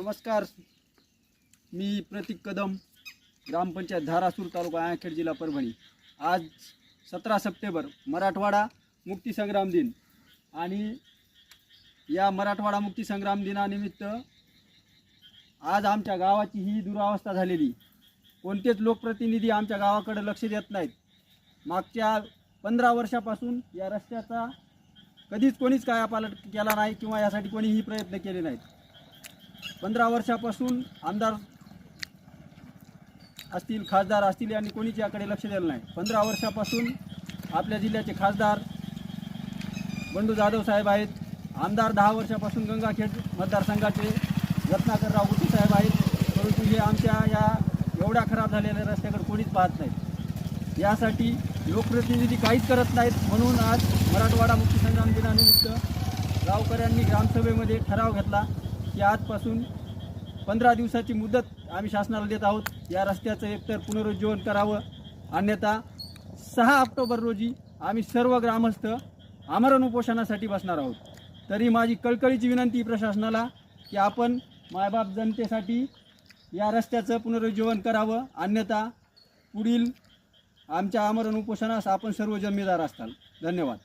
नमस्कार. मी प्रतीक कदम ग्रामपंचायत धारासूर तालुका आयाखेड जिल्हा परभणी. आज सतरा सप्टेंबर मराठवाडा मुक्तीसंग्राम दिन. आणि या मराठवाडा मुक्तीसंग्राम दिनानिमित्त आज आमच्या गावाची ही दुरावस्था झालेली. कोणतेच लोकप्रतिनिधी आमच्या गावाकडे लक्ष देत नाहीत. मागच्या पंधरा वर्षापासून या रस्त्याचा कधीच कोणीच कायापालट केला नाही किंवा यासाठी कोणीही प्रयत्न केले नाहीत. पंधरा वर्षापासून आमदार असतील खासदार असतील यांनी कोणीच याकडे लक्ष दिलं नाही. पंधरा वर्षापासून आपल्या जिल्ह्याचे खासदार बंडू जाधव साहेब आहेत. आमदार दहा वर्षापासून गंगाखेड मतदारसंघाचे रत्नाकरराव गुटे साहेब आहेत. परंतु हे आमच्या या एवढ्या खराब झालेल्या रस्त्याकडे कोणीच पाहत नाही. यासाठी लोकप्रतिनिधी काहीच करत नाहीत म्हणून आज मराठवाडा मुक्तीसंग्राम दिनानिमित्त गावकऱ्यांनी ग्रामसभेमध्ये ठराव घेतला. की आजपासून पंधरा दिवसाची मुदत आम्ही शासनाला देत आहोत. या रस्त्याचं एकतर पुनरुज्जीवन करावं. अन्यथा सहा ऑक्टोबर रोजी आम्ही सर्व ग्रामस्थ आमरण उपोषणासाठी बसणार आहोत. तरी माझी कळकळीची विनंती प्रशासनाला की आपण मायबाप जनतेसाठी या रस्त्याचं पुनरुज्जीवन करावं. अन्यथा पुढील आमच्या आमरण उपोषणास आपण सर्व जमेदार असताल. धन्यवाद.